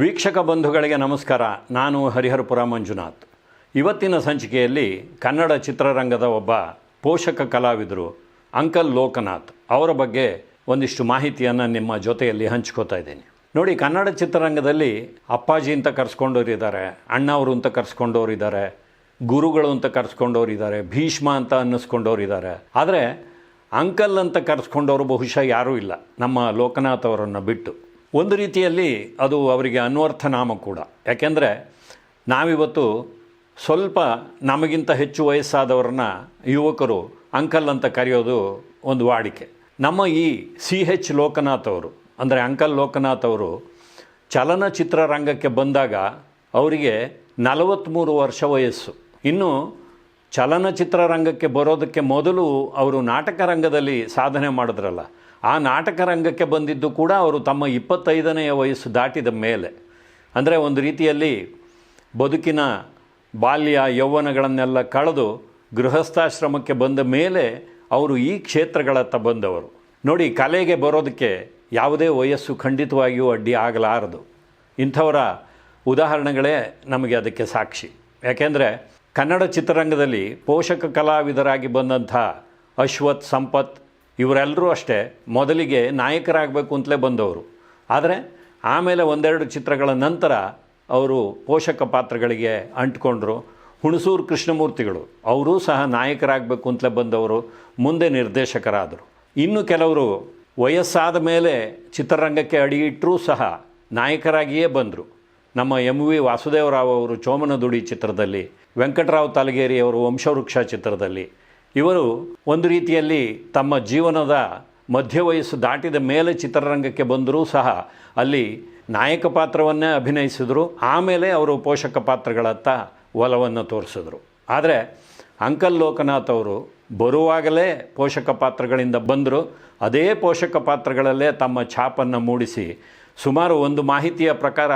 ವೀಕ್ಷಕ ಬಂಧುಗಳಿಗೆ ನಮಸ್ಕಾರ. ನಾನು ಹರಿಹರಪುರ ಮಂಜುನಾಥ್. ಇವತ್ತಿನ ಸಂಚಿಕೆಯಲ್ಲಿ ಕನ್ನಡ ಚಿತ್ರರಂಗದ ಒಬ್ಬ ಪೋಷಕ ಕಲಾವಿದರು ಅಂಕಲ್ ಲೋಕನಾಥ್ ಅವರ ಬಗ್ಗೆ ಒಂದಿಷ್ಟು ಮಾಹಿತಿಯನ್ನು ನಿಮ್ಮ ಜೊತೆಯಲ್ಲಿ ಹಂಚ್ಕೋತಾ ಇದ್ದೀನಿ. ನೋಡಿ, ಕನ್ನಡ ಚಿತ್ರರಂಗದಲ್ಲಿ ಅಪ್ಪಾಜಿ ಅಂತ ಕರೆಸ್ಕೊಂಡವ್ರು ಇದ್ದಾರೆ, ಅಣ್ಣವರು ಅಂತ ಕರೆಸ್ಕೊಂಡವ್ರು ಇದ್ದಾರೆ, ಗುರುಗಳು ಅಂತ ಕರೆಸ್ಕೊಂಡವ್ರು ಇದ್ದಾರೆ, ಭೀಷ್ಮ ಅಂತ ಅನ್ನಿಸ್ಕೊಂಡವ್ರು ಇದ್ದಾರೆ. ಆದರೆ ಅಂಕಲ್ ಅಂತ ಕರೆಸ್ಕೊಂಡವರು ಬಹುಶಃ ಯಾರೂ ಇಲ್ಲ, ನಮ್ಮ ಲೋಕನಾಥ್ ಅವರನ್ನು ಬಿಟ್ಟು. ಒಂದು ರೀತಿಯಲ್ಲಿ ಅದು ಅವರಿಗೆ ಅನ್ವರ್ಥ ನಾಮ ಕೂಡ. ಯಾಕೆಂದರೆ ನಾವಿವತ್ತು ಸ್ವಲ್ಪ ನಮಗಿಂತ ಹೆಚ್ಚು ವಯಸ್ಸಾದವ್ರನ್ನ ಯುವಕರು ಅಂಕಲ್ ಅಂತ ಕರೆಯೋದು ಒಂದು ವಾಡಿಕೆ. ನಮ್ಮ ಈ ಸಿ ಹೆಚ್ ಲೋಕನಾಥ್ ಅವರು, ಅಂದರೆ ಅಂಕಲ್ ಲೋಕನಾಥ್ ಅವರು ಚಲನಚಿತ್ರ ರಂಗಕ್ಕೆ ಬಂದಾಗ ಅವರಿಗೆ ನಲವತ್ತ್ಮೂರು ವರ್ಷ ವಯಸ್ಸು. ಇನ್ನು ಚಲನಚಿತ್ರ ರಂಗಕ್ಕೆ ಬರೋದಕ್ಕೆ ಮೊದಲು ಅವರು ನಾಟಕ ರಂಗದಲ್ಲಿ ಸಾಧನೆ ಮಾಡಿದ್ರಲ್ಲ ಆ ನಾಟಕ ರಂಗಕ್ಕೆ ಬಂದಿದ್ದು ಕೂಡ ಅವರು ತಮ್ಮ ಇಪ್ಪತ್ತೈದನೆಯ ವಯಸ್ಸು ದಾಟಿದ ಮೇಲೆ. ಅಂದರೆ ಒಂದು ರೀತಿಯಲ್ಲಿ ಬದುಕಿನ ಬಾಲ್ಯ, ಯೌವನಗಳನ್ನೆಲ್ಲ ಕಳೆದು ಗೃಹಸ್ಥಾಶ್ರಮಕ್ಕೆ ಬಂದ ಮೇಲೆ ಅವರು ಈ ಕ್ಷೇತ್ರಗಳತ್ತ ಬಂದವರು. ನೋಡಿ, ಕಲೆಗೆ ಬರೋದಕ್ಕೆ ಯಾವುದೇ ವಯಸ್ಸು ಖಂಡಿತವಾಗಿಯೂ ಅಡ್ಡಿ ಆಗಲಾರದು. ಇಂಥವರ ಉದಾಹರಣೆಗಳೇ ನಮಗೆ ಅದಕ್ಕೆ ಸಾಕ್ಷಿ. ಯಾಕೆಂದರೆ ಕನ್ನಡ ಚಿತ್ರರಂಗದಲ್ಲಿ ಪೋಷಕ ಕಲಾವಿದರಾಗಿ ಬಂದಂಥ ಅಶ್ವಥ್ ಸಂಪತ್ ಇವರೆಲ್ಲರೂ ಅಷ್ಟೇ ಮೊದಲಿಗೆ ನಾಯಕರಾಗಬೇಕು ಅಂತಲೇ ಬಂದವರು. ಆದರೆ ಆಮೇಲೆ ಒಂದೆರಡು ಚಿತ್ರಗಳ ನಂತರ ಅವರು ಪೋಷಕ ಪಾತ್ರಗಳಿಗೆ ಅಂಟ್ಕೊಂಡ್ರು. ಹುಣಸೂರು ಕೃಷ್ಣಮೂರ್ತಿಗಳು, ಅವರೂ ಸಹ ನಾಯಕರಾಗಬೇಕು ಅಂತಲೇ ಬಂದವರು, ಮುಂದೆ ನಿರ್ದೇಶಕರಾದರು. ಇನ್ನು ಕೆಲವರು ವಯಸ್ಸಾದ ಮೇಲೆ ಚಿತ್ರರಂಗಕ್ಕೆ ಅಡಿಯಿಟ್ಟರೂ ಸಹ ನಾಯಕರಾಗಿಯೇ ಬಂದರು. ನಮ್ಮ ಎಂ ವಿ ವಾಸುದೇವರಾವ್ ಅವರು ಚೋಮನದುಡಿ ಚಿತ್ರದಲ್ಲಿ, ವೆಂಕಟರಾವ್ ತಾಲಗೇರಿಯವರು ವಂಶವೃಕ್ಷ ಚಿತ್ರದಲ್ಲಿ ಇವರು ಒಂದು ರೀತಿಯಲ್ಲಿ ತಮ್ಮ ಜೀವನದ ಮಧ್ಯ ವಯಸ್ಸು ದಾಟಿದ ಮೇಲೆ ಚಿತ್ರರಂಗಕ್ಕೆ ಬಂದರೂ ಸಹ ಅಲ್ಲಿ ನಾಯಕ ಪಾತ್ರವನ್ನೇ ಅಭಿನಯಿಸಿದರು. ಆಮೇಲೆ ಅವರು ಪೋಷಕ ಪಾತ್ರಗಳತ್ತ ಒಲವನ್ನು ತೋರಿಸಿದ್ರು. ಆದರೆ ಅಂಕಲ್ ಲೋಕನಾಥ್ ಅವರು ಬರುವಾಗಲೇ ಪೋಷಕ ಪಾತ್ರಗಳಿಂದ ಬಂದರು. ಅದೇ ಪೋಷಕ ಪಾತ್ರಗಳಲ್ಲೇ ತಮ್ಮ ಛಾಪನ್ನು ಮೂಡಿಸಿ ಸುಮಾರು ಒಂದು ಮಾಹಿತಿಯ ಪ್ರಕಾರ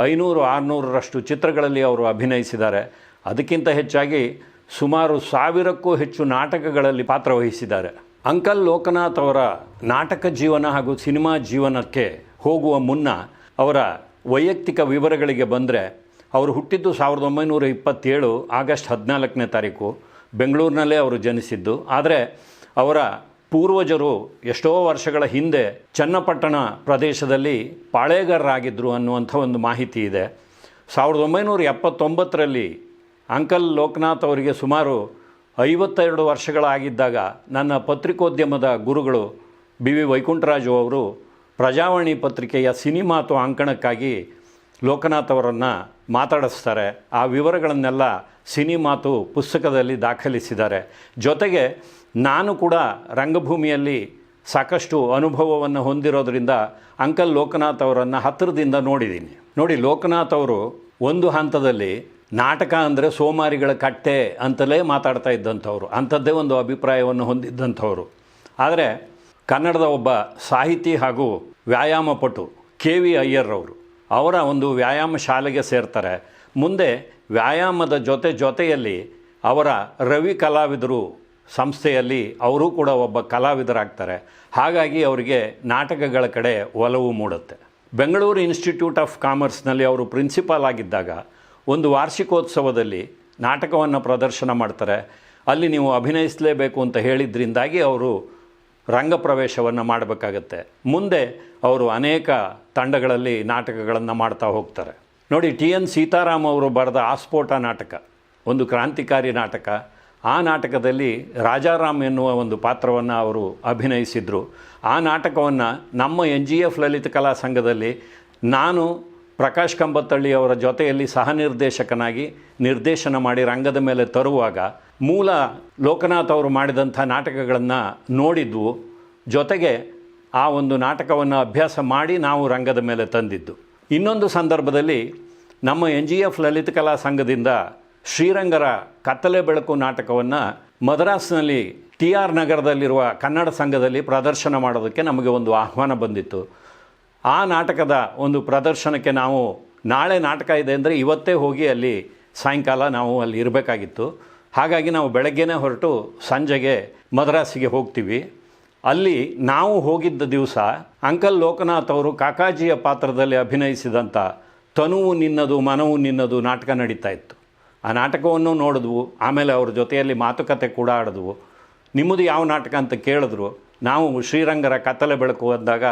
ಐನೂರು ಆರುನೂರರಷ್ಟು ಚಿತ್ರಗಳಲ್ಲಿ ಅವರು ಅಭಿನಯಿಸಿದ್ದಾರೆ. ಅದಕ್ಕಿಂತ ಹೆಚ್ಚಾಗಿ ಸುಮಾರು ಸಾವಿರಕ್ಕೂ ಹೆಚ್ಚು ನಾಟಕಗಳಲ್ಲಿ ಪಾತ್ರವಹಿಸಿದ್ದಾರೆ ಅಂಕಲ್ ಲೋಕನಾಥ್ ಅವರ ನಾಟಕ ಜೀವನ ಹಾಗೂ ಸಿನಿಮಾ ಜೀವನಕ್ಕೆ ಹೋಗುವ ಮುನ್ನ ಅವರ ವೈಯಕ್ತಿಕ ವಿವರಗಳಿಗೆ ಬಂದರೆ ಅವರು ಹುಟ್ಟಿದ್ದು ಸಾವಿರದ ಒಂಬೈನೂರ ಇಪ್ಪತ್ತೇಳು ಆಗಸ್ಟ್ ಹದಿನಾಲ್ಕನೇ ತಾರೀಕು. ಬೆಂಗಳೂರಿನಲ್ಲೇ ಅವರು ಜನಿಸಿದ್ದು. ಆದರೆ ಅವರ ಪೂರ್ವಜರು ಎಷ್ಟೋ ವರ್ಷಗಳ ಹಿಂದೆ ಚನ್ನಪಟ್ಟಣ ಪ್ರದೇಶದಲ್ಲಿ ಪಾಳೇಗಾರರಾಗಿದ್ದರು ಅನ್ನುವಂಥ ಒಂದು ಮಾಹಿತಿ ಇದೆ. ಸಾವಿರದ ಒಂಬೈನೂರ ಎಪ್ಪತ್ತೊಂಬತ್ತರಲ್ಲಿ ಅಂಕಲ್ ಲೋಕನಾಥ್ ಅವರಿಗೆ ಸುಮಾರು ಐವತ್ತೆರಡು ವರ್ಷಗಳಾಗಿದ್ದಾಗ ನನ್ನ ಪತ್ರಿಕೋದ್ಯಮದ ಗುರುಗಳು ಬಿ ವಿ ವೈಕುಂಠರಾಜು ಅವರು ಪ್ರಜಾವಾಣಿ ಪತ್ರಿಕೆಯ ಸಿನಿಮಾತು ಅಂಕಣಕ್ಕಾಗಿ ಲೋಕನಾಥ್ ಅವರನ್ನು ಮಾತಾಡಿಸ್ತಾರೆ. ಆ ವಿವರಗಳನ್ನೆಲ್ಲ ಸಿನಿಮಾತು ಪುಸ್ತಕದಲ್ಲಿ ದಾಖಲಿಸಿದ್ದಾರೆ. ಜೊತೆಗೆ ನಾನು ಕೂಡ ರಂಗಭೂಮಿಯಲ್ಲಿ ಸಾಕಷ್ಟು ಅನುಭವವನ್ನು ಹೊಂದಿರೋದರಿಂದ ಅಂಕಲ್ ಲೋಕನಾಥ್ ಅವರನ್ನು ಹತ್ತಿರದಿಂದ ನೋಡಿದ್ದೀನಿ. ನೋಡಿ, ಲೋಕನಾಥ್ ಅವರು ಒಂದು ಹಂತದಲ್ಲಿ ನಾಟಕ ಅಂದರೆ ಸೋಮಾರಿಗಳ ಕಟ್ಟೆ ಅಂತಲೇ ಮಾತಾಡ್ತಾ ಇದ್ದಂಥವ್ರು, ಅಂಥದ್ದೇ ಒಂದು ಅಭಿಪ್ರಾಯವನ್ನು ಹೊಂದಿದ್ದಂಥವ್ರು. ಆದರೆ ಕನ್ನಡದ ಒಬ್ಬ ಸಾಹಿತಿ ಹಾಗೂ ವ್ಯಾಯಾಮಪಟು ಕೆ ವಿ ಅಯ್ಯರ್ರವರು ಅವರ ಒಂದು ವ್ಯಾಯಾಮ ಶಾಲೆಗೆ ಸೇರ್ತಾರೆ. ಮುಂದೆ ವ್ಯಾಯಾಮದ ಜೊತೆ ಜೊತೆಯಲ್ಲಿ ಅವರ ರವಿ ಕಲಾವಿದರು ಸಂಸ್ಥೆಯಲ್ಲಿ ಅವರೂ ಕೂಡ ಒಬ್ಬ ಕಲಾವಿದರಾಗ್ತಾರೆ. ಹಾಗಾಗಿ ಅವರಿಗೆ ನಾಟಕಗಳ ಕಡೆ ಒಲವು ಮೂಡುತ್ತೆ. ಬೆಂಗಳೂರು ಇನ್ಸ್ಟಿಟ್ಯೂಟ್ ಆಫ್ ಕಾಮರ್ಸ್ನಲ್ಲಿ ಅವರು ಪ್ರಿನ್ಸಿಪಾಲ್ ಆಗಿದ್ದಾಗ ಒಂದು ವಾರ್ಷಿಕೋತ್ಸವದಲ್ಲಿ ನಾಟಕವನ್ನು ಪ್ರದರ್ಶನ ಮಾಡ್ತಾರೆ. ಅಲ್ಲಿ ನೀವು ಅಭಿನಯಿಸಲೇಬೇಕು ಅಂತ ಹೇಳಿದ್ರಿಂದಾಗಿ ಅವರು ರಂಗ ಪ್ರವೇಶವನ್ನು ಮಾಡಬೇಕಾಗತ್ತೆ. ಮುಂದೆ ಅವರು ಅನೇಕ ತಂಡಗಳಲ್ಲಿ ನಾಟಕಗಳನ್ನು ಮಾಡ್ತಾ ಹೋಗ್ತಾರೆ. ನೋಡಿ, ಟಿ ಎನ್ ಸೀತಾರಾಮ್ ಅವರು ಬರೆದ ಆಸ್ಫೋಟ ನಾಟಕ, ಒಂದು ಕ್ರಾಂತಿಕಾರಿ ನಾಟಕ, ಆ ನಾಟಕದಲ್ಲಿ ರಾಜಾರಾಮ್ ಎನ್ನುವ ಒಂದು ಪಾತ್ರವನ್ನು ಅವರು ಅಭಿನಯಿಸಿದರು. ಆ ನಾಟಕವನ್ನು ನಮ್ಮ ಎನ್ ಜಿ ಎಫ್ ಲಲಿತ ಕಲಾ ಸಂಘದಲ್ಲಿ ನಾನು ಪ್ರಕಾಶ್ ಕಂಬತ್ತಳ್ಳಿ ಅವರ ಜೊತೆಯಲ್ಲಿ ಸಹ ನಿರ್ದೇಶಕನಾಗಿ ನಿರ್ದೇಶನ ಮಾಡಿ ರಂಗದ ಮೇಲೆ ತರುವಾಗ ಮೂಲ ಲೋಕನಾಥ್ ಅವರು ಮಾಡಿದಂಥ ನಾಟಕಗಳನ್ನು ನೋಡಿದ್ವು ಜೊತೆಗೆ ಆ ಒಂದು ನಾಟಕವನ್ನು ಅಭ್ಯಾಸ ಮಾಡಿ ನಾವು ರಂಗದ ಮೇಲೆ ತಂದಿದ್ದು. ಇನ್ನೊಂದು ಸಂದರ್ಭದಲ್ಲಿ ನಮ್ಮ ಎನ್ ಜಿ ಎಫ್ ಲಲಿತ ಕಲಾ ಸಂಘದಿಂದ ಶ್ರೀರಂಗರ ಕತ್ತಲೆ ಬೆಳಕು ನಾಟಕವನ್ನು ಮದ್ರಾಸ್ನಲ್ಲಿ ಟಿ ಆರ್ ನಗರದಲ್ಲಿರುವ ಕನ್ನಡ ಸಂಘದಲ್ಲಿ ಪ್ರದರ್ಶನ ಮಾಡೋದಕ್ಕೆ ನಮಗೆ ಒಂದು ಆಹ್ವಾನ ಬಂದಿತ್ತು. ಆ ನಾಟಕದ ಒಂದು ಪ್ರದರ್ಶನಕ್ಕೆ ನಾವು ನಾಳೆ ನಾಟಕ ಇದೆ ಅಂದರೆ ಇವತ್ತೇ ಹೋಗಿ ಅಲ್ಲಿ ಸಾಯಂಕಾಲ ನಾವು ಅಲ್ಲಿ ಇರಬೇಕಾಗಿತ್ತು. ಹಾಗಾಗಿ ನಾವು ಬೆಳಗ್ಗೆನೇ ಹೊರಟು ಸಂಜೆಗೆ ಮದ್ರಾಸಿಗೆ ಹೋಗ್ತೀವಿ. ಅಲ್ಲಿ ನಾವು ಹೋಗಿದ್ದ ದಿವಸ ಅಂಕಲ್ ಲೋಕನಾಥ್ ಅವರು ಕಾಕಾಜಿಯ ಪಾತ್ರದಲ್ಲಿ ಅಭಿನಯಿಸಿದಂಥ ತನುವು ನಿನ್ನದು ಮನವು ನಿನ್ನದು ನಾಟಕ ನಡೀತಾ ಇತ್ತು. ಆ ನಾಟಕವನ್ನು ನೋಡಿದ್ವು, ಆಮೇಲೆ ಅವ್ರ ಜೊತೆಯಲ್ಲಿ ಮಾತುಕತೆ ಕೂಡ ಆಡಿದ್ವು. ನಿಮ್ಮದು ಯಾವ ನಾಟಕ ಅಂತ ಕೇಳಿದ್ರು. ನಾವು ಶ್ರೀರಂಗರ ಕತ್ತಲೆ ಬೆಳಕು ಅಂದಾಗ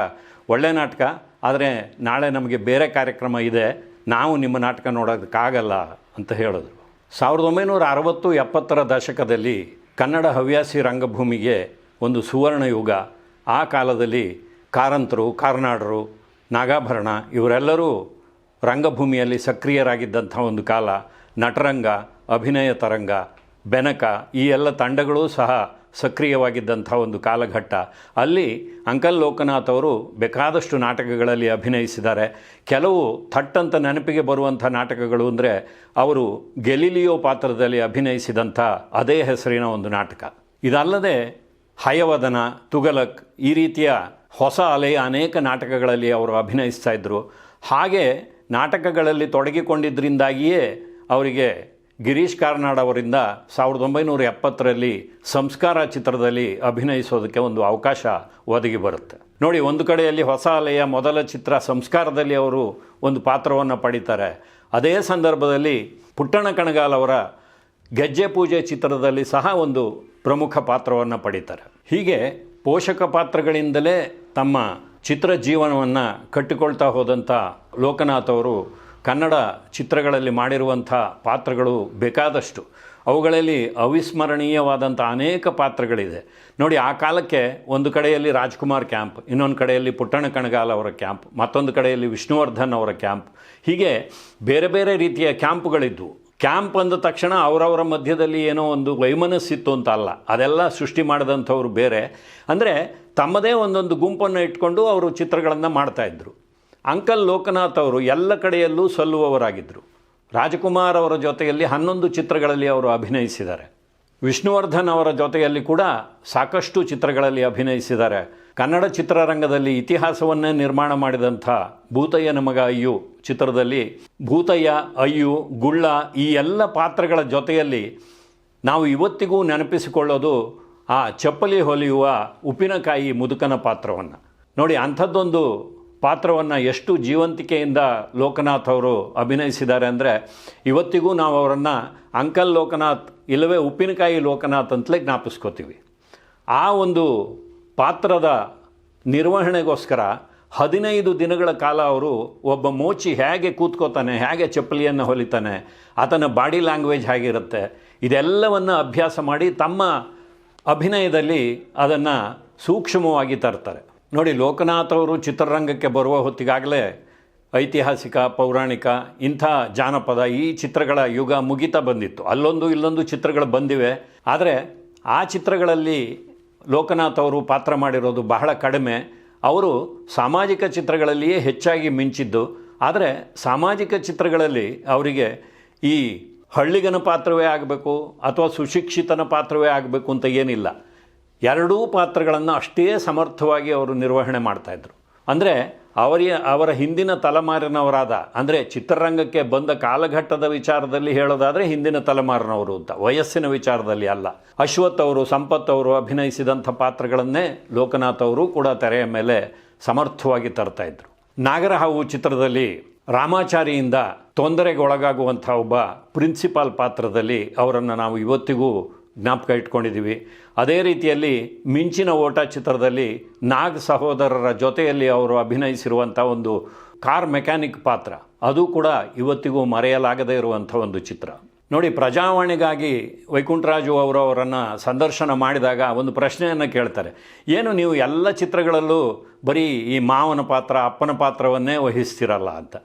ಒಳ್ಳೆ ನಾಟಕ, ಆದರೆ ನಾಳೆ ನಮಗೆ ಬೇರೆ ಕಾರ್ಯಕ್ರಮ ಇದೆ, ನಾವು ನಿಮ್ಮ ನಾಟಕ ನೋಡೋದಕ್ಕಾಗಲ್ಲ ಅಂತ ಹೇಳಿದ್ರು. ಸಾವಿರದ ಒಂಬೈನೂರ ಅರವತ್ತು ಎಪ್ಪತ್ತರ ದಶಕದಲ್ಲಿ ಕನ್ನಡ ಹವ್ಯಾಸಿ ರಂಗಭೂಮಿಗೆ ಒಂದು ಸುವರ್ಣ ಯುಗ. ಆ ಕಾಲದಲ್ಲಿ ಕಾರಂತರು, ಕಾರ್ನಾಡರು, ನಾಗಾಭರಣ ಇವರೆಲ್ಲರೂ ರಂಗಭೂಮಿಯಲ್ಲಿ ಸಕ್ರಿಯರಾಗಿದ್ದಂಥ ಒಂದು ಕಾಲ. ನಟರಂಗ, ಅಭಿನಯ ತರಂಗ, ಬೆನಕ, ಈ ಎಲ್ಲ ತಂಡಗಳೂ ಸಹ ಸಕ್ರಿಯವಾಗಿದ್ದಂಥ ಒಂದು ಕಾಲಘಟ್ಟ. ಅಲ್ಲಿ ಅಂಕಲ್ ಲೋಕನಾಥ್ ಅವರು ಬೇಕಾದಷ್ಟು ನಾಟಕಗಳಲ್ಲಿ ಅಭಿನಯಿಸಿದ್ದಾರೆ. ಕೆಲವು ಥಟ್ಟಂತ ನೆನಪಿಗೆ ಬರುವಂಥ ನಾಟಕಗಳು ಅಂದರೆ ಅವರು ಗೆಲಿಲಿಯೋ ಪಾತ್ರದಲ್ಲಿ ಅಭಿನಯಿಸಿದಂಥ ಅದೇ ಹೆಸರಿನ ಒಂದು ನಾಟಕ. ಇದಲ್ಲದೆ ಹಯವದನ, ತುಗಲಕ್ ಈ ರೀತಿಯ ಹೊಸ ಅಲೆಯ ಅನೇಕ ನಾಟಕಗಳಲ್ಲಿ ಅವರು ಅಭಿನಯಿಸ್ತಾ ಇದ್ದರು ಹಾಗೆ ನಾಟಕಗಳಲ್ಲಿ ತೊಡಗಿಕೊಂಡಿದ್ದರಿಂದಾಗಿಯೇ ಅವರಿಗೆ ಗಿರೀಶ್ ಕಾರ್ನಾಡ್ ಅವರಿಂದ ಸಾವಿರದ ಒಂಬೈನೂರ ಎಪ್ಪತ್ತರಲ್ಲಿ ಸಂಸ್ಕಾರ ಚಿತ್ರದಲ್ಲಿ ಅಭಿನಯಿಸೋದಕ್ಕೆ ಒಂದು ಅವಕಾಶ ಒದಗಿ ಬರುತ್ತೆ. ನೋಡಿ, ಒಂದು ಕಡೆಯಲ್ಲಿ ಹೊಸ ಅಲೆಯ ಮೊದಲ ಚಿತ್ರ ಸಂಸ್ಕಾರದಲ್ಲಿ ಅವರು ಒಂದು ಪಾತ್ರವನ್ನು ಪಡೀತಾರೆ. ಅದೇ ಸಂದರ್ಭದಲ್ಲಿ ಪುಟ್ಟಣ ಕಣಗಾಲ್ ಅವರ ಗೆಜ್ಜೆ ಪೂಜೆ ಚಿತ್ರದಲ್ಲಿ ಸಹ ಒಂದು ಪ್ರಮುಖ ಪಾತ್ರವನ್ನು ಪಡೀತಾರೆ. ಹೀಗೆ ಪೋಷಕ ಪಾತ್ರಗಳಿಂದಲೇ ತಮ್ಮ ಚಿತ್ರ ಜೀವನವನ್ನು ಕಟ್ಟಿಕೊಳ್ತಾ ಹೋದಂಥ ಲೋಕನಾಥ್ ಅವರು ಕನ್ನಡ ಚಿತ್ರಗಳಲ್ಲಿ ಮಾಡಿರುವಂಥ ಪಾತ್ರಗಳು ಬೇಕಾದಷ್ಟು. ಅವುಗಳಲ್ಲಿ ಅವಿಸ್ಮರಣೀಯವಾದಂಥ ಅನೇಕ ಪಾತ್ರಗಳಿದೆ. ನೋಡಿ, ಆ ಕಾಲಕ್ಕೆ ಒಂದು ಕಡೆಯಲ್ಲಿ ರಾಜ್ಕುಮಾರ್ ಕ್ಯಾಂಪ್, ಇನ್ನೊಂದು ಕಡೆಯಲ್ಲಿ ಪುಟ್ಟಣ ಕಣಗಾಲ್ ಅವರ ಕ್ಯಾಂಪ್, ಮತ್ತೊಂದು ಕಡೆಯಲ್ಲಿ ವಿಷ್ಣುವರ್ಧನ್ ಅವರ ಕ್ಯಾಂಪ್. ಹೀಗೆ ಬೇರೆ ಬೇರೆ ರೀತಿಯ ಕ್ಯಾಂಪ್ಗಳಿದ್ದವು ಕ್ಯಾಂಪ್ ಅಂದ ತಕ್ಷಣ ಅವರವರ ಮಧ್ಯದಲ್ಲಿ ಏನೋ ಒಂದು ವೈಮನಸ್ಸಿತ್ತು ಅಂತ ಅಲ್ಲ. ಅದೆಲ್ಲ ಸೃಷ್ಟಿ ಮಾಡಿದಂಥವ್ರು ಬೇರೆ. ಅಂದರೆ ತಮ್ಮದೇ ಒಂದೊಂದು ಗುಂಪನ್ನು ಇಟ್ಕೊಂಡು ಅವರು ಚಿತ್ರಗಳನ್ನು ಮಾಡ್ತಾಯಿದ್ರು ಅಂಕಲ್ ಲೋಕನಾಥ್ ಅವರು ಎಲ್ಲ ಕಡೆಯಲ್ಲೂ ಸಲ್ಲುವವರಾಗಿದ್ದರು ರಾಜಕುಮಾರ್ ಅವರ ಜೊತೆಯಲ್ಲಿ ಹನ್ನೊಂದು ಚಿತ್ರಗಳಲ್ಲಿ ಅವರು ಅಭಿನಯಿಸಿದ್ದಾರೆ. ವಿಷ್ಣುವರ್ಧನ್ ಅವರ ಜೊತೆಯಲ್ಲಿ ಕೂಡ ಸಾಕಷ್ಟು ಚಿತ್ರಗಳಲ್ಲಿ ಅಭಿನಯಿಸಿದ್ದಾರೆ. ಕನ್ನಡ ಚಿತ್ರರಂಗದಲ್ಲಿ ಇತಿಹಾಸವನ್ನೇ ನಿರ್ಮಾಣ ಮಾಡಿದಂಥ ಭೂತಯ್ಯ ನಮಗ ಅಯ್ಯು ಚಿತ್ರದಲ್ಲಿ, ಭೂತಯ್ಯ, ಅಯ್ಯು, ಗುಳ್ಳ ಈ ಎಲ್ಲ ಪಾತ್ರಗಳ ಜೊತೆಯಲ್ಲಿ ನಾವು ಇವತ್ತಿಗೂ ನೆನಪಿಸಿಕೊಳ್ಳೋದು ಆ ಚಪ್ಪಲಿ ಹೊಲಿಯುವ ಉಪ್ಪಿನಕಾಯಿ ಮುದುಕನ ಪಾತ್ರವನ್ನು. ನೋಡಿ, ಅಂಥದ್ದೊಂದು ಪಾತ್ರವನ್ನು ಎಷ್ಟು ಜೀವಂತಿಕೆಯಿಂದ ಲೋಕನಾಥ್ ಅವರು ಅಭಿನಯಿಸಿದ್ದಾರೆ ಅಂದರೆ, ಇವತ್ತಿಗೂ ನಾವು ಅವರನ್ನು ಅಂಕಲ್ ಲೋಕನಾಥ್ ಇಲ್ಲವೇ ಉಪ್ಪಿನಕಾಯಿ ಲೋಕನಾಥ್ ಅಂತಲೇ ಜ್ಞಾಪಿಸ್ಕೋತೀವಿ. ಆ ಒಂದು ಪಾತ್ರದ ನಿರ್ವಹಣೆಗೋಸ್ಕರ ಹದಿನೈದು ದಿನಗಳ ಕಾಲ ಅವರು ಒಬ್ಬ ಮೋಚಿ ಹೇಗೆ ಕೂತ್ಕೋತಾನೆ, ಹೇಗೆ ಚಪ್ಪಲಿಯನ್ನು ಹೊಲಿತಾನೆ, ಆತನ ಬಾಡಿ ಲ್ಯಾಂಗ್ವೇಜ್ ಹೇಗಿರುತ್ತೆ, ಇದೆಲ್ಲವನ್ನು ಅಭ್ಯಾಸ ಮಾಡಿ ತಮ್ಮ ಅಭಿನಯದಲ್ಲಿ ಅದನ್ನು ಸೂಕ್ಷ್ಮವಾಗಿ ತರ್ತಾರೆ. ನೋಡಿ, ಲೋಕನಾಥ್ ಅವರು ಚಿತ್ರರಂಗಕ್ಕೆ ಬರುವ ಹೊತ್ತಿಗಾಗಲೇ ಐತಿಹಾಸಿಕ, ಪೌರಾಣಿಕ, ಇಂಥ ಜಾನಪದ ಈ ಚಿತ್ರಗಳ ಯುಗ ಮುಗಿತಾ ಬಂದಿತ್ತು. ಅಲ್ಲೊಂದು ಇಲ್ಲೊಂದು ಚಿತ್ರಗಳು ಬಂದಿವೆ. ಆದರೆ ಆ ಚಿತ್ರಗಳಲ್ಲಿ ಲೋಕನಾಥ್ ಅವರು ಪಾತ್ರ ಮಾಡಿರೋದು ಬಹಳ ಕಡಿಮೆ. ಅವರು ಸಾಮಾಜಿಕ ಚಿತ್ರಗಳಲ್ಲಿಯೇ ಹೆಚ್ಚಾಗಿ ಮಿಂಚಿದ್ದು. ಆದರೆ ಸಾಮಾಜಿಕ ಚಿತ್ರಗಳಲ್ಲಿ ಅವರಿಗೆ ಈ ಹಳ್ಳಿಗನ ಪಾತ್ರವೇ ಆಗಬೇಕು ಅಥವಾ ಸುಶಿಕ್ಷಿತನ ಪಾತ್ರವೇ ಆಗಬೇಕು ಅಂತ ಏನಿಲ್ಲ. ಎರಡೂ ಪಾತ್ರಗಳನ್ನು ಅಷ್ಟೇ ಸಮರ್ಥವಾಗಿ ಅವರು ನಿರ್ವಹಣೆ ಮಾಡ್ತಾಯಿದ್ರು ಅಂದರೆ ಅವರ ಅವರ ಹಿಂದಿನ ತಲೆಮಾರಿನವರಾದ, ಅಂದರೆ ಚಿತ್ರರಂಗಕ್ಕೆ ಬಂದ ಕಾಲಘಟ್ಟದ ವಿಚಾರದಲ್ಲಿ ಹೇಳೋದಾದರೆ ಹಿಂದಿನ ತಲೆಮಾರಿನವರು ಅಂತ, ವಯಸ್ಸಿನ ವಿಚಾರದಲ್ಲಿ ಅಲ್ಲ. ಅಶ್ವಥ್ ಅವರು ಸಂಪತ್ ಅವರು ಅಭಿನಯಿಸಿದಂಥ ಪಾತ್ರಗಳನ್ನೇ ಲೋಕನಾಥ್ ಅವರು ಕೂಡ ತೆರೆಯ ಮೇಲೆ ಸಮರ್ಥವಾಗಿ ತರ್ತಾಯಿದ್ರು ನಾಗರಹಾವು ಚಿತ್ರದಲ್ಲಿ ರಾಮಾಚಾರಿಯಿಂದ ತೊಂದರೆಗೊಳಗಾಗುವಂಥ ಒಬ್ಬ ಪ್ರಿನ್ಸಿಪಾಲ್ ಪಾತ್ರದಲ್ಲಿ ಅವರನ್ನು ನಾವು ಇವತ್ತಿಗೂ ಜ್ಞಾಪಕ ಇಟ್ಕೊಂಡಿದ್ದೀವಿ. ಅದೇ ರೀತಿಯಲ್ಲಿ ಮಿಂಚಿನ ಓಟ ಚಿತ್ರದಲ್ಲಿ ನಾಗ್ ಸಹೋದರರ ಜೊತೆಯಲ್ಲಿ ಅವರು ಅಭಿನಯಿಸಿರುವಂಥ ಒಂದು ಕಾರ್ ಮೆಕ್ಯಾನಿಕ್ ಪಾತ್ರ. ಅದು ಕೂಡ ಇವತ್ತಿಗೂ ಮರೆಯಲಾಗದೇ ಇರುವಂಥ ಒಂದು ಚಿತ್ರ. ನೋಡಿ, ಪ್ರಜಾವಾಣಿಗಾಗಿ ವೈಕುಂಠರಾಜು ಅವರು ಅವರನ್ನು ಸಂದರ್ಶನ ಮಾಡಿದಾಗ ಒಂದು ಪ್ರಶ್ನೆಯನ್ನು ಕೇಳ್ತಾರೆ. ಏನು ನೀವು ಎಲ್ಲ ಚಿತ್ರಗಳಲ್ಲೂ ಬರೀ ಈ ಮಾವನ ಪಾತ್ರ, ಅಪ್ಪನ ಪಾತ್ರವನ್ನೇ ವಹಿಸ್ತಿರಲ್ಲ ಅಂತ.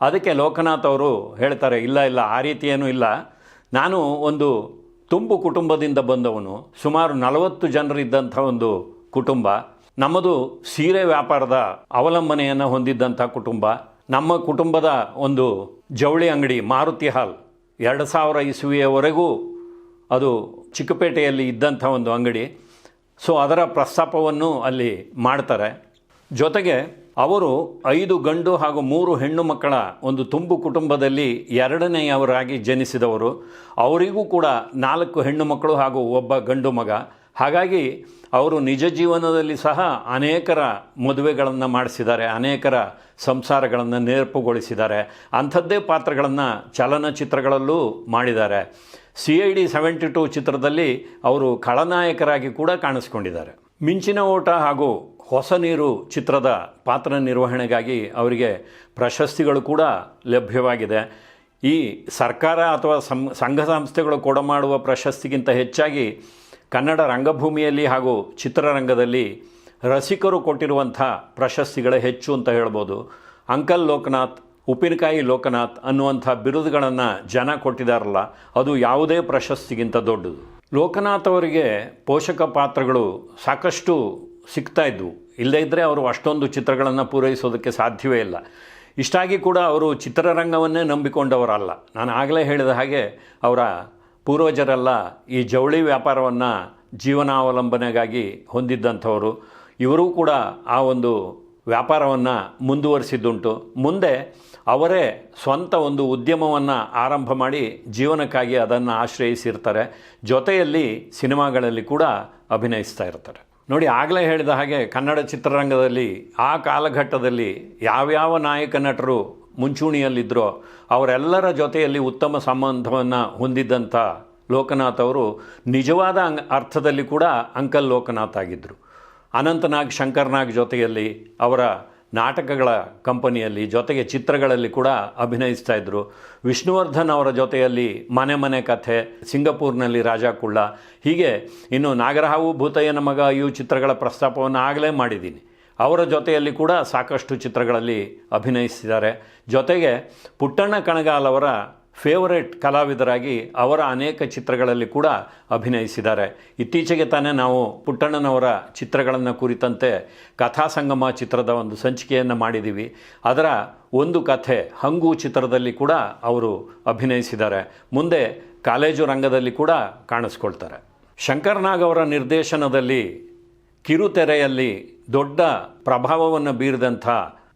ಅದಕ್ಕೆ ಲೋಕನಾಥ್ ಅವರು ಹೇಳ್ತಾರೆ, ಇಲ್ಲ ಇಲ್ಲ, ಆ ರೀತಿ ಏನೂ ಇಲ್ಲ. ನಾನು ಒಂದು ತುಂಬು ಕುಟುಂಬದಿಂದ ಬಂದವನು ಸುಮಾರು ನಲವತ್ತು ಜನರಿದ್ದಂಥ ಒಂದು ಕುಟುಂಬ, ನಮ್ಮದು ಸೀರೆ ವ್ಯಾಪಾರದ ಅವಲಂಬನೆಯನ್ನು ಹೊಂದಿದ್ದಂಥ ಕುಟುಂಬ, ನಮ್ಮ ಕುಟುಂಬದ ಒಂದು ಜವಳಿ ಅಂಗಡಿ ಮಾರುತಿ ಹಾಲ್. ಎರಡು ಸಾವಿರ ಇಸುವಿಯವರೆಗೂ ಅದು ಚಿಕ್ಕಪೇಟೆಯಲ್ಲಿ ಇದ್ದಂಥ ಒಂದು ಅಂಗಡಿ. ಸೊ, ಅದರ ಪ್ರಸ್ತಾಪವನ್ನು ಅಲ್ಲಿ ಮಾಡ್ತಾರೆ. ಜೊತೆಗೆ ಅವರು ಐದು ಗಂಡು ಹಾಗೂ ಮೂರು ಹೆಣ್ಣು ಮಕ್ಕಳ ಒಂದು ತುಂಬು ಕುಟುಂಬದಲ್ಲಿ ಎರಡನೆಯವರಾಗಿ ಜನಿಸಿದವರು. ಅವರಿಗೂ ಕೂಡ ನಾಲ್ಕು ಹೆಣ್ಣು ಮಕ್ಕಳು ಹಾಗೂ ಒಬ್ಬ ಗಂಡು ಮಗ. ಹಾಗಾಗಿ ಅವರು ನಿಜ ಜೀವನದಲ್ಲಿ ಸಹ ಅನೇಕರ ಮದುವೆಗಳನ್ನು ಮಾಡಿಸಿದ್ದಾರೆ, ಅನೇಕರ ಸಂಸಾರಗಳನ್ನು ನೇರ್ಪುಗೊಳಿಸಿದ್ದಾರೆ. ಅಂಥದ್ದೇ ಪಾತ್ರಗಳನ್ನು ಚಲನಚಿತ್ರಗಳಲ್ಲೂ ಮಾಡಿದ್ದಾರೆ. C I D seventy two ಚಿತ್ರದಲ್ಲಿ ಅವರು ಖಳನಾಯಕರಾಗಿ ಕೂಡ ಕಾಣಿಸ್ಕೊಂಡಿದ್ದಾರೆ. ಮಿಂಚಿನ ಓಟ ಹಾಗೂ ಹೊಸ ನೀರು ಚಿತ್ರದ ಪಾತ್ರ ನಿರ್ವಹಣೆಗಾಗಿ ಅವರಿಗೆ ಪ್ರಶಸ್ತಿಗಳು ಕೂಡ ಲಭ್ಯವಾಗಿದೆ. ಈ ಸರ್ಕಾರ ಅಥವಾ ಸಂ, ಸಂಘ ಸಂಸ್ಥೆಗಳು ಕೊಡಮಾಡುವ ಪ್ರಶಸ್ತಿಗಿಂತ ಹೆಚ್ಚಾಗಿ ಕನ್ನಡ ರಂಗಭೂಮಿಯಲ್ಲಿ ಹಾಗೂ ಚಿತ್ರರಂಗದಲ್ಲಿ ರಸಿಕರು ಕೊಟ್ಟಿರುವಂಥ ಪ್ರಶಸ್ತಿಗಳೇ ಹೆಚ್ಚು ಅಂತ ಹೇಳ್ಬೋದು. ಅಂಕಲ್ ಲೋಕನಾಥ್, ಉಪ್ಪಿನಕಾಯಿ ಲೋಕನಾಥ್ ಅನ್ನುವಂಥ ಬಿರುದುಗಳನ್ನು ಜನ ಕೊಟ್ಟಿದಾರಲ್ಲ ಅದು ಯಾವುದೇ ಪ್ರಶಸ್ತಿಗಿಂತ ದೊಡ್ಡದು. ಲೋಕನಾಥ್ ಅವರಿಗೆ ಪೋಷಕ ಪಾತ್ರಗಳು ಸಾಕಷ್ಟು ಸಿಗ್ತಾ ಇದ್ವು. ಇಲ್ಲದೇ ಇದ್ದರೆ ಅವರು ಅಷ್ಟೊಂದು ಚಿತ್ರಗಳನ್ನು ಪೂರೈಸೋದಕ್ಕೆ ಸಾಧ್ಯವೇ ಇಲ್ಲ. ಇಷ್ಟಾಗಿ ಕೂಡ ಅವರು ಚಿತ್ರರಂಗವನ್ನೇ ನಂಬಿಕೊಂಡವರಲ್ಲ. ನಾನು ಆಗಲೇ ಹೇಳಿದ ಹಾಗೆ ಅವರ ಪೂರ್ವಜರೆಲ್ಲ ಈ ಜವಳಿ ವ್ಯಾಪಾರವನ್ನು ಜೀವನಾವಲಂಬನೆಗಾಗಿ ಹೊಂದಿದ್ದಂಥವರು. ಇವರೂ ಕೂಡ ಆ ಒಂದು ವ್ಯಾಪಾರವನ್ನು ಮುಂದುವರಿಸಿದ್ದುಂಟು. ಮುಂದೆ ಅವರೇ ಸ್ವಂತ ಒಂದು ಉದ್ಯಮವನ್ನು ಆರಂಭ ಮಾಡಿ ಜೀವನಕ್ಕಾಗಿ ಅದನ್ನು ಆಶ್ರಯಿಸಿರ್ತಾರೆ. ಜೊತೆಯಲ್ಲಿ ಸಿನಿಮಾಗಳಲ್ಲಿ ಕೂಡ ಅಭಿನಯಿಸ್ತಾ ಇರ್ತಾರೆ. ನೋಡಿ, ಆಗಲೇ ಹೇಳಿದ ಹಾಗೆ ಕನ್ನಡ ಚಿತ್ರರಂಗದಲ್ಲಿ ಆ ಕಾಲಘಟ್ಟದಲ್ಲಿ ಯಾವ್ಯಾವ ನಾಯಕ ನಟರು ಮುಂಚೂಣಿಯಲ್ಲಿದ್ದರೋ ಅವರೆಲ್ಲರ ಜೊತೆಯಲ್ಲಿ ಉತ್ತಮ ಸಂಬಂಧವನ್ನು ಹೊಂದಿದ್ದಂಥ ಲೋಕನಾಥ್ ಅವರು ನಿಜವಾದ ಅರ್ಥದಲ್ಲಿ ಕೂಡ ಅಂಕಲ್ ಲೋಕನಾಥ್ ಆಗಿದ್ದರು ಅನಂತನಾಗ್ ಶಂಕರ್ನಾಗ್ ಜೊತೆಯಲ್ಲಿ ಅವರ ನಾಟಕಗಳ ಕಂಪನಿಯಲ್ಲಿ ಜೊತೆಗೆ ಚಿತ್ರಗಳಲ್ಲಿ ಕೂಡ ಅಭಿನಯಿಸ್ತಾ ಇದ್ದರು ವಿಷ್ಣುವರ್ಧನ್ ಅವರ ಜೊತೆಯಲ್ಲಿ ಮನೆ ಮನೆ ಕಥೆ, ಸಿಂಗಪೂರ್ನಲ್ಲಿ ರಾಜಾಕುಳ್ಳ ಹೀಗೆ ಇನ್ನು ನಾಗರಹಾವು, ಭೂತಯ್ಯನ ಮಗ, ಇವು ಚಿತ್ರಗಳ ಪ್ರಸ್ತಾಪವನ್ನು ಆಗಲೇ ಮಾಡಿದ್ದೀನಿ. ಅವರ ಜೊತೆಯಲ್ಲಿ ಕೂಡ ಸಾಕಷ್ಟು ಚಿತ್ರಗಳಲ್ಲಿ ಅಭಿನಯಿಸಿದ್ದಾರೆ. ಜೊತೆಗೆ ಪುಟ್ಟಣ್ಣ ಕಣಗಾಲ್ ಅವರ ಫೇವರೇಟ್ ಕಲಾವಿದರಾಗಿ ಅವರ ಅನೇಕ ಚಿತ್ರಗಳಲ್ಲಿ ಕೂಡ ಅಭಿನಯಿಸಿದ್ದಾರೆ. ಇತ್ತೀಚೆಗೆ ತಾನೇ ನಾವು ಪುಟ್ಟಣ್ಣನವರ ಚಿತ್ರಗಳನ್ನು ಕುರಿತಂತೆ ಕಥಾಸಂಗಮ ಚಿತ್ರದ ಒಂದು ಸಂಚಿಕೆಯನ್ನು ಮಾಡಿದ್ದೀವಿ. ಅದರ ಒಂದು ಕಥೆ ಹಂಗು ಚಿತ್ರದಲ್ಲಿ ಕೂಡ ಅವರು ಅಭಿನಯಿಸಿದ್ದಾರೆ. ಮುಂದೆ ಕಾಲೇಜು ರಂಗದಲ್ಲಿ ಕೂಡ ಕಾಣಿಸ್ಕೊಳ್ತಾರೆ. ಶಂಕರ್ನಾಗ್ ಅವರ ನಿರ್ದೇಶನದಲ್ಲಿ ಕಿರುತೆರೆಯಲ್ಲಿ ದೊಡ್ಡ ಪ್ರಭಾವವನ್ನು ಬೀರಿದಂಥ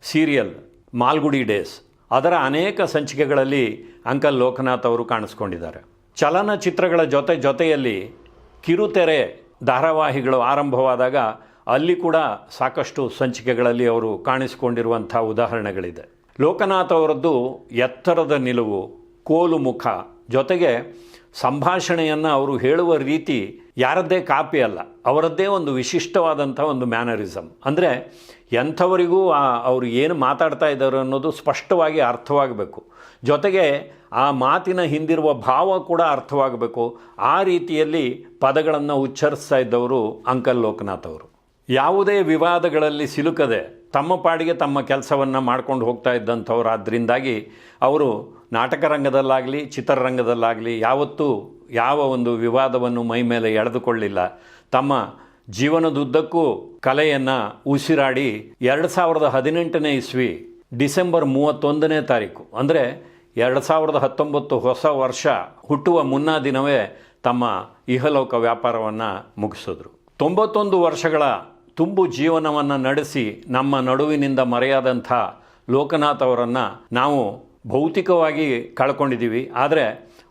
ಸೀರಿಯಲ್ ಮಾಲ್ಗುಡಿ ಡೇಸ್ ಅದರ ಅನೇಕ ಸಂಚಿಕೆಗಳಲ್ಲಿ ಅಂಕಲ್ ಲೋಕನಾಥ್ ಅವರು ಕಾಣಿಸ್ಕೊಂಡಿದ್ದಾರೆ. ಚಲನಚಿತ್ರಗಳ ಜೊತೆ ಜೊತೆಯಲ್ಲಿ ಕಿರುತೆರೆ ಧಾರಾವಾಹಿಗಳು ಆರಂಭವಾದಾಗ ಅಲ್ಲಿ ಕೂಡ ಸಾಕಷ್ಟು ಸಂಚಿಕೆಗಳಲ್ಲಿ ಅವರು ಕಾಣಿಸಿಕೊಂಡಿರುವಂಥ ಉದಾಹರಣೆಗಳಿದೆ. ಲೋಕನಾಥ್ ಅವರದ್ದು ಎತ್ತರದ ನಿಲುವು, ಕೋಲು ಮುಖ ಜೊತೆಗೆ ಸಂಭಾಷಣೆಯನ್ನು ಅವರು ಹೇಳುವ ರೀತಿ ಯಾರದ್ದೇ ಕಾಪಿ ಅಲ್ಲ, ಅವರದ್ದೇ ಒಂದು ವಿಶಿಷ್ಟವಾದಂಥ ಒಂದು ಮ್ಯಾನರಿಸಮ್ ಅಂದರೆ ಎಂಥವರಿಗೂ ಅವರು ಏನು ಮಾತಾಡ್ತಾ ಇದ್ದಾರೆ ಅನ್ನೋದು ಸ್ಪಷ್ಟವಾಗಿ ಅರ್ಥವಾಗಬೇಕು. ಜೊತೆಗೆ ಆ ಮಾತಿನ ಹಿಂದಿರುವ ಭಾವ ಕೂಡ ಅರ್ಥವಾಗಬೇಕು. ಆ ರೀತಿಯಲ್ಲಿ ಪದಗಳನ್ನು ಉಚ್ಚರಿಸ್ತಾ ಇದ್ದವರು ಅಂಕಲ್ ಲೋಕನಾಥ್ ಅವರು. ಯಾವುದೇ ವಿವಾದಗಳಲ್ಲಿ ಸಿಲುಕದೆ ತಮ್ಮ ಪಾಡಿಗೆ ತಮ್ಮ ಕೆಲಸವನ್ನು ಮಾಡ್ಕೊಂಡು ಹೋಗ್ತಾ ಇದ್ದಂಥವ್ರು ಆದ್ದರಿಂದಾಗಿ ಅವರು ನಾಟಕ ರಂಗದಲ್ಲಾಗಲಿ ಚಿತ್ರರಂಗದಲ್ಲಾಗಲಿ ಯಾವತ್ತೂ ಯಾವ ಒಂದು ವಿವಾದವನ್ನು ಮೈ ಮೇಲೆ ಎಳೆದುಕೊಳ್ಳಿಲ್ಲ. ತಮ್ಮ ಜೀವನದುದ್ದಕ್ಕೂ ಕಲೆಯನ್ನು ಉಸಿರಾಡಿ ಎರಡು ಸಾವಿರದ ಹದಿನೆಂಟನೇ ಇಸ್ವಿ ಡಿಸೆಂಬರ್ ಮೂವತ್ತೊಂದನೇ ತಾರೀಕು. ಅಂದರೆ ಎರಡು ಸಾವಿರದ ಹತ್ತೊಂಬತ್ತು ಹೊಸ ವರ್ಷ ಹುಟ್ಟುವ ಮುನ್ನಾ ದಿನವೇ ತಮ್ಮ ಇಹಲೋಕ ವ್ಯಾಪಾರವನ್ನು ಮುಗಿಸಿದ್ರು. ತೊಂಬತ್ತೊಂದು ವರ್ಷಗಳ ತುಂಬು ಜೀವನವನ್ನು ನಡೆಸಿ ನಮ್ಮ ನಡುವಿನಿಂದ ಮರೆಯಾದಂಥ ಲೋಕನಾಥ್ ಅವರನ್ನು ನಾವು ಭೌತಿಕವಾಗಿ ಕಳ್ಕೊಂಡಿದ್ದೀವಿ. ಆದರೆ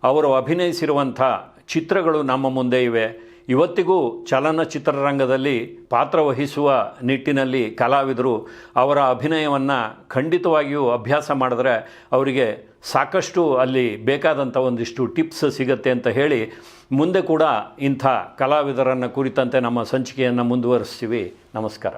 ಅವರು ಅಭಿನಯಿಸಿರುವಂಥ ಚಿತ್ರಗಳು ನಮ್ಮ ಮುಂದೆ ಇವೆ. ಇವತ್ತಿಗೂ ಚಲನಚಿತ್ರರಂಗದಲ್ಲಿ ಪಾತ್ರವಹಿಸುವ ನಿಟ್ಟಿನಲ್ಲಿ ಕಲಾವಿದರು ಅವರ ಅಭಿನಯವನ್ನು ಖಂಡಿತವಾಗಿಯೂ ಅಭ್ಯಾಸ ಮಾಡಿದ್ರೆ ಅವರಿಗೆ ಸಾಕಷ್ಟು ಅಲ್ಲಿ ಬೇಕಾದಂಥ ಒಂದಿಷ್ಟು ಟಿಪ್ಸ್ ಸಿಗುತ್ತೆ ಅಂತ ಹೇಳಿ ಮುಂದೆ ಕೂಡ ಇಂಥ ಕಲಾವಿದರನ್ನು ಕುರಿತಂತೆ ನಮ್ಮ ಸಂಚಿಕೆಯನ್ನು ಮುಂದುವರಿಸ್ತೀವಿ. ನಮಸ್ಕಾರ.